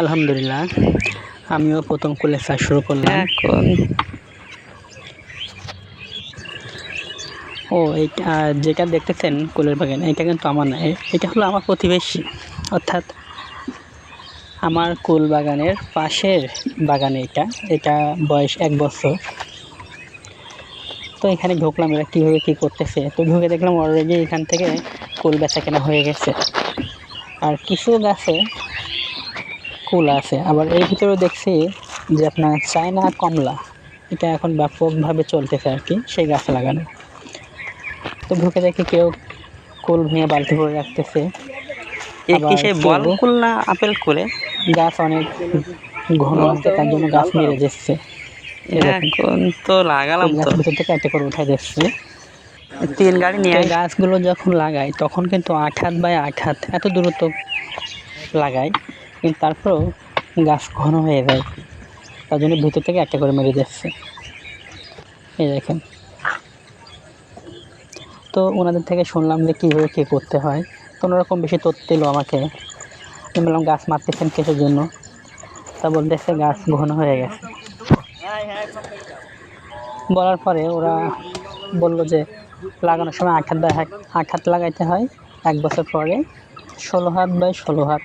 আলহামদুলিল্লাহ আমিও প্রথম কুলের চাষ শুরু করলাম। এখন ও এইটা যেটা দেখতেছেন কুলের বাগান এটা কিন্তু আমার না এটা হলো আমার প্রতিবেশী অর্থাৎ আমার কুল বাগানের পাশের বাগান এটা এটা বয়স এক বছর। তো এখানে ঢুকলাম এরা কীভাবে কী করতেছে তো ঢুকে দেখলাম অলরেডি এখান থেকে কুল বেচা কেনা হয়ে গেছে। আর কিছু গাছে কুল আছে। আবার এর ভিতরেও দেখছি যে আপনার চায়না কমলা এটা এখন ব্যাপকভাবে চলতেছে আর কি সেই গাছ লাগানো। তো ঢুকে দেখি কেউ কুল ভেঙে বালতি করে রাখতেছে। বল কুল না আপেল কুলে? গাছ অনেক ঘন আছে তার জন্য গাছ মেরে এই এখন তো লাগালাম তো। ভিতর থেকে একটা করে উঠাই দিচ্ছে। তিন গাড়ি নিয়ে গাছগুলো যখন লাগাই তখন কিন্তু আট হাত বাই আট হাত এত দূরত্ব লাগাই। কিন্তু তারপরেও গাছ ঘন হয়ে যায়। তার জন্য ভিতর থেকে একটা করে মেরে দিচ্ছে। এই দেখেন। তো ওনাদের থেকে শুনলাম যে কীভাবে কী করতে হয়। তো ওরকম বেশি তথ্য দিল আমাকে। আমি বললাম, গাছ মারতেছেন কিসের জন্য? তা বলতেছে, গাছ ঘন হয়ে গেছে। বলার পরে ওরা বলল যে, লাগানোর সময় আট হাত লাগাইতে হয় এক বছর পরে। ষোলো হাত বাই ষোলো হাত।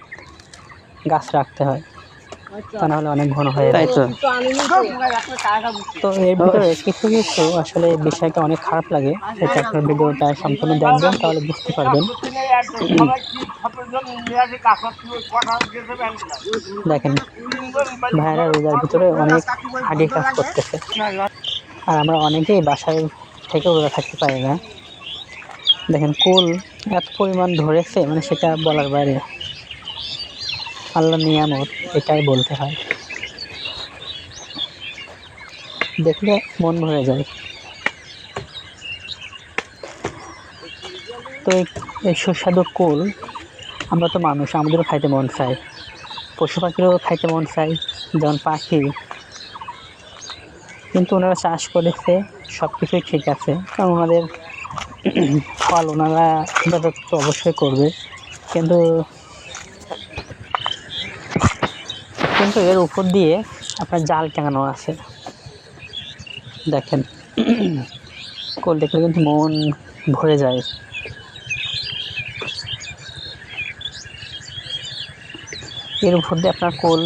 গাছ রাখতে হয়। তা নাহলে অনেক ঘন হয়ে তাই যায় তো তো এর ভিতরে কিছু কিছু আসলে বিষয়টা অনেক খারাপ লাগে। এটা আপনার ভিডিওটা সম্পূর্ণ দেখবেন তাহলে বুঝতে পারবেন। দেখেন ভাইরা রোজার ভিতরে অনেক হাডি কাজ করতেছে। আর আমরা অনেকেই বাসায় থেকে রোজা থাকতে পারি না। দেখেন কুল এত পরিমাণ ধরেছে মানে সেটা বলার বাইরে। আল্লাহ নিয়ামত, এটাই বলতে হয়। দেখলে মন ভরে যায়। তো এই- সুস্বাদু কুল, আমরা তো মানুষ, আমাদেরও খাইতে মন চায়। পশু পাখিরও খাইতে মন চায়, যেমন পাখি। কিন্তু ওনারা চাষ করেছে সব কিছুই ঠিক আছে। কারণ ওনাদের ফল ওনারা তো অবশ্যই করবে। কিন্তু কিন্তু এর উপর দিয়ে আপনার জাল টাঙানো আছে। দেখেন। কোল দেখলে কিন্তু মন ভরে যায়। এর উপর দিয়ে আপনার কোল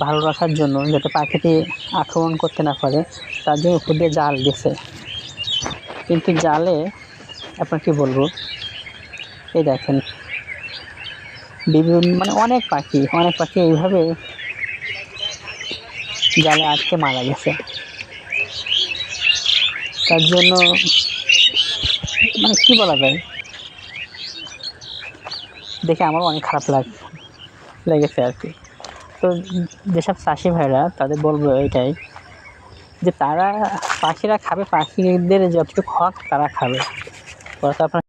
ভালো রাখার জন্য, যাতে পাখিটি আক্রমণ করতে না পারে, তার জন্য উপর দিয়ে জাল গেছে কিন্তু জালে, আপনার কি বলব? এই দেখেন। বিভিন্ন মানে অনেক পাখি অনেক পাখি এইভাবে জালে আটকে মারা গেছে। তার জন্য মানে কি বলা যায়? দেখে আমারও অনেক খারাপ লাগ, লেগেছে আর কি। তো যেসব চাষি ভাইরা তাদের বলব এটাই যে তারা পাখিরা খাবে, পাখিদের যতটুকু হক তারা খাবে। আপনার